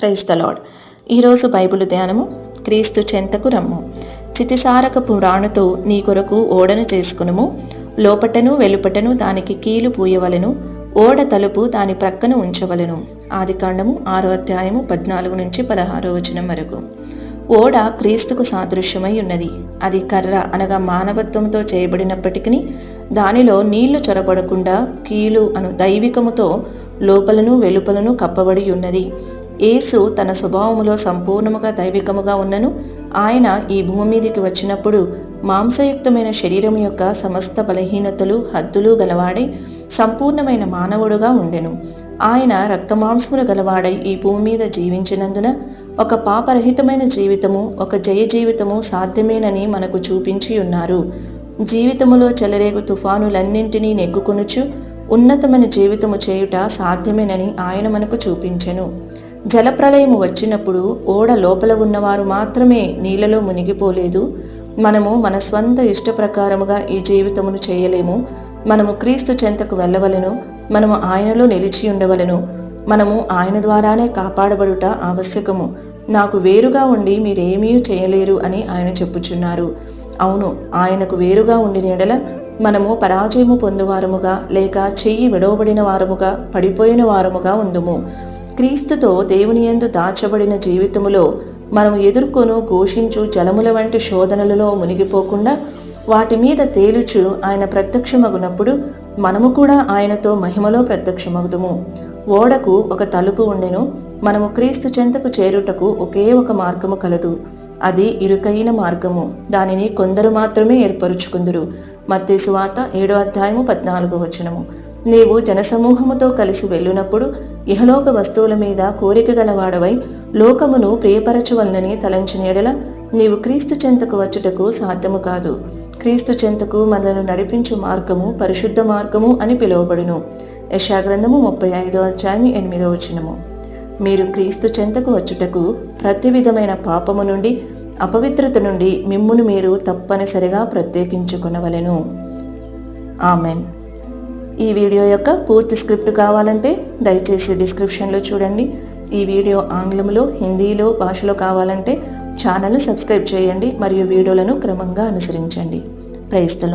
క్రైస్తలాడ్ ఈరోజు బైబిల్ ధ్యానము క్రీస్తు చెంతకు రమ్ము. చితిసారక పురాణతో నీ కొరకు ఓడను చేసుకునుము. లోపటను వెలుపటను దానికి కీలు పూయవలెను. ఓడ తలుపు దాని ప్రక్కన ఉంచవలెను. ఆది కాండము ఆరో అధ్యాయము పద్నాలుగు నుంచి పదహారో వచనం వరకు. ఓడ క్రీస్తుకు సాదృశ్యమై ఉన్నది. అది కర్ర అనగా మానవత్వంతో చేయబడినప్పటికీ దానిలో నీళ్ళు చొరబడకుండా కీలు అను దైవికముతో లోపలను వెలుపలను కప్పబడి ఉన్నది. యేసు తన స్వభావములో సంపూర్ణముగా దైవికముగా ఉన్నను. ఆయన ఈ భూమి మీదకి వచ్చినప్పుడు మాంసయుక్తమైన శరీరం యొక్క సమస్త బలహీనతలు హద్దులు గలవాడై సంపూర్ణమైన మానవుడుగా ఉండెను. ఆయన రక్తమాంసములు గలవాడై ఈ భూమి మీద జీవించినందున ఒక పాపరహితమైన జీవితము ఒక జయ జీవితము సాధ్యమేనని మనకు చూపించి ఉన్నారు. జీవితములో చెలరేగు తుఫానులన్నింటినీ నెగ్గుకొనుచు ఉన్నతమైన జీవితము చేయుట సాధ్యమేనని ఆయన మనకు చూపించెను. జలప్రలయము వచ్చినప్పుడు ఓడ లోపల ఉన్నవారు మాత్రమే నీళ్ళలో మునిగిపోలేదు. మనము మన స్వంత ఇష్ట ప్రకారముగా ఈ జీవితమును చేయలేము. మనము క్రీస్తు చెంతకు వెళ్ళవలను. మనము ఆయనలో నిలిచి ఉండవలను. మనము ఆయన ద్వారానే కాపాడబడుట ఆవశ్యకము. నాకు వేరుగా ఉండి మీరేమీ చేయలేరు అని ఆయన చెప్పుచున్నారు. అవును ఆయనకు వేరుగా ఉండిన ఎడల మనము పరాజయము పొందువారముగా లేక చెయ్యి విడవబడిన వారముగా పడిపోయిన వారముగా ఉందుము. క్రీస్తుతో దేవుని యందు దాచబడిన జీవితములో మనం ఎదుర్కొను ఘోషించు జలముల వంటి శోధనలలో మునిగిపోకుండా వాటి మీద తేలుచు ఆయన ప్రత్యక్షమగునప్పుడు మనము కూడా ఆయనతో మహిమలో ప్రత్యక్షమగుదుము. ఓడకు ఒక తలుపు ఉండెను మనము క్రీస్తు చెంతకు చేరుటకు ఒకే ఒక మార్గము కలదు. అది ఇరుకైన మార్గము దానిని కొందరు మాత్రమే ఏర్పరుచుకుందురు. మత్తేసు వార్త ఏడో అధ్యాయము పద్నాలుగు వచనము. నీవు జనసమూహముతో కలిసి వెళ్ళినప్పుడు ఇహలోక వస్తువుల మీద కోరిక గలవాడవై లోకమును ప్రియపరచవలనని తలంచిన ఎడల నీవు క్రీస్తు చెంతకు వచ్చుటకు సాధ్యము కాదు. క్రీస్తు చెంతకు మనలను నడిపించు మార్గము పరిశుద్ధ మార్గము అని పిలువబడును. యశాగ్రంథము ముప్పై ఐదో అధ్యాయం ఎనిమిదో వచనము. మీరు క్రీస్తు చెంతకు వచ్చుటకు ప్రతి విధమైన పాపము నుండి అపవిత్రత నుండి మిమ్మును మీరు తప్పనిసరిగా ప్రత్యేకించుకునవలెను. ఆమెన్. ఈ వీడియో యొక్క పూర్తి స్క్రిప్ట్ కావాలంటే దయచేసి డిస్క్రిప్షన్లో చూడండి. ఈ వీడియో ఆంగ్లంలో హిందీలో భాషలో కావాలంటే ఛానల్ సబ్స్క్రైబ్ చేయండి మరియు వీడియోలను క్రమంగా అనుసరించండి. Praise the